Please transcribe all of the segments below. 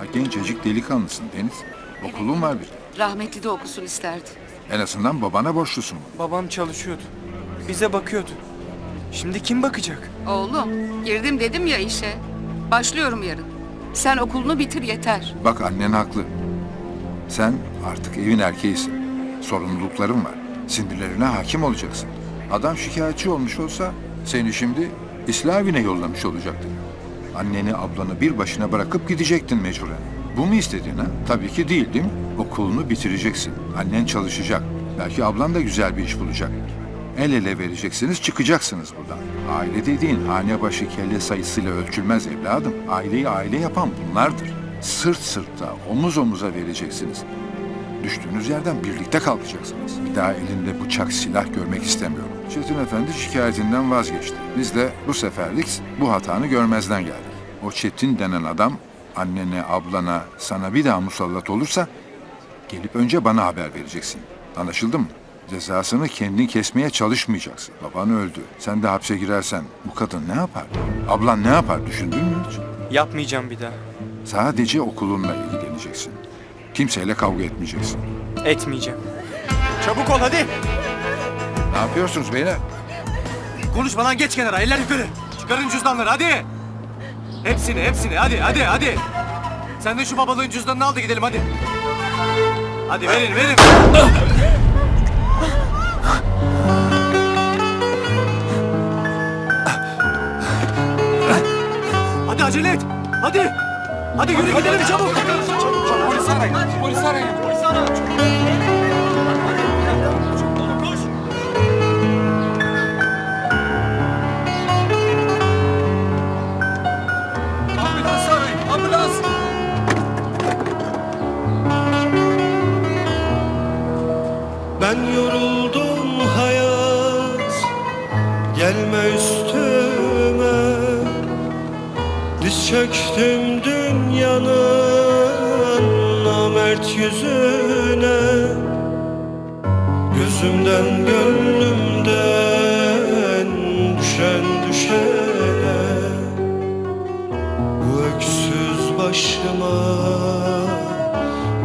Daha gencecik delikanlısın Deniz. Okulun var bir. Rahmetli de okusun isterdi. En azından babana borçlusun. Babam çalışıyordu. Bize bakıyordu. Şimdi kim bakacak? Oğlum girdim dedim ya işe. Başlıyorum yarın. Sen okulunu bitir yeter. Bak annen haklı. Sen artık evin erkeğisin. Sorumlulukların var. Sinirlerine hakim olacaksın. Adam şikayetçi olmuş olsa seni şimdi İslam evine yollamış olacaktı. Anneni ablanı bir başına bırakıp gidecektin mecburen. Bu mu istediğin ha? Tabii ki değil değil mi? Okulunu bitireceksin. Annen çalışacak. Belki ablan da güzel bir iş bulacak. El ele vereceksiniz, çıkacaksınız buradan. Aile dediğin hane başı kelle sayısıyla ölçülmez evladım. Aileyi aile yapan bunlardır. Sırt sırta, omuz omuza vereceksiniz. Düştüğünüz yerden birlikte kalkacaksınız. Bir daha elinde bıçak, silah görmek istemiyorum. Çetin Efendi şikayetinden vazgeçti. Biz de bu seferlik bu hatanı görmezden geldik. O Çetin denen adam annene, ablana, sana bir daha musallat olursa gelip önce bana haber vereceksin. Anlaşıldı mı? Cezasını kendin kesmeye çalışmayacaksın. Baban öldü. Sen de hapse girersen bu kadın ne yapar? Ablan ne yapar düşündün mü hiç? Yapmayacağım bir daha. Sadece okulunla ilgileneceksin. Kimseyle kavga etmeyeceksin. Etmeyeceğim. Çabuk ol hadi. Ne yapıyorsunuz beyler? Konuşma lan geç kenara eller yukarı. Çıkarın cüzdanları hadi. Hepsini hepsini hadi hadi hadi. Sen de şu babalığın cüzdanını al da gidelim hadi. Hadi verin verin. Hadi acele et. Hadi. Hadi yürü gidelim çabuk. Polis arayın. Polis arayın. Polis arayın. Ben yoruldum hayat Gelme üstüme Diz çöktüm dünyanın Namert yüzüne Gözümden gönlümden Düşen düşene. Bu öksüz başıma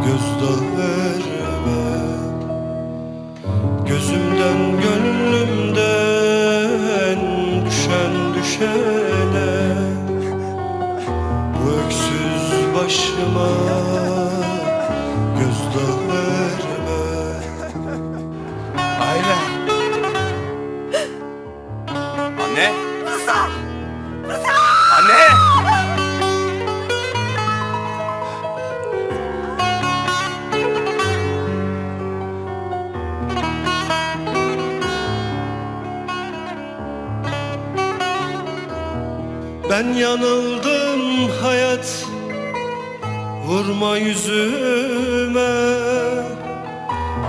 Gözdağı verme. Gözümden gönlümden düşen düşene. Bu öksüz başıma Anne. Anne. Ben yanıldım hayat. Vurma yüzüme.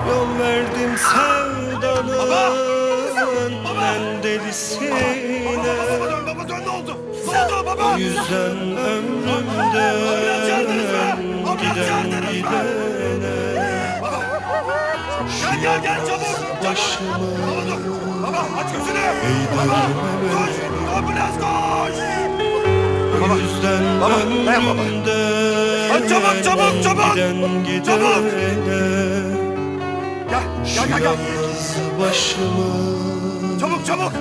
Yol verdim sevdanın En delisine Baba dön ne oldu? Ne oldu baba? O yüzden ömrümden giden gidene Gel gel gel çabuk. Başımı Baba aç gözünü. eğdirmeme Koş. Ambulans koş. Yüzden Baba, dayan baba. Hadi çabuk, çabuk, çabuk. Giden Çabuk. gidene Gel gel gel. Başımı Çabuk çabuk.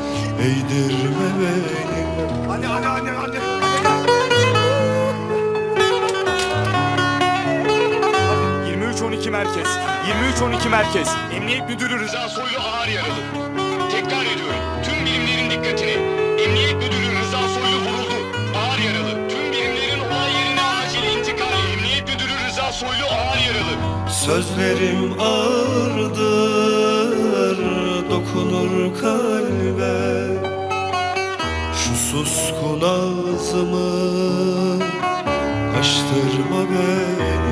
eğdirme benim Hadi hadi hadi hadi. 23-12 merkez. 23-12 merkez. Emniyet Müdürü Rıza Soylu ağır yaralı. Tekrar ediyorum. Tüm birimlerin dikkatini. Emniyet Müdürü Rıza Soylu vuruldu. Ağır yaralı. Tüm birimlerin olay yerine acil intikal. Emniyet Müdürü Rıza Soylu ağır yaralı. Sözlerim ağırdır dokunur kalbe. Şu suskun ağzımı açtırma beni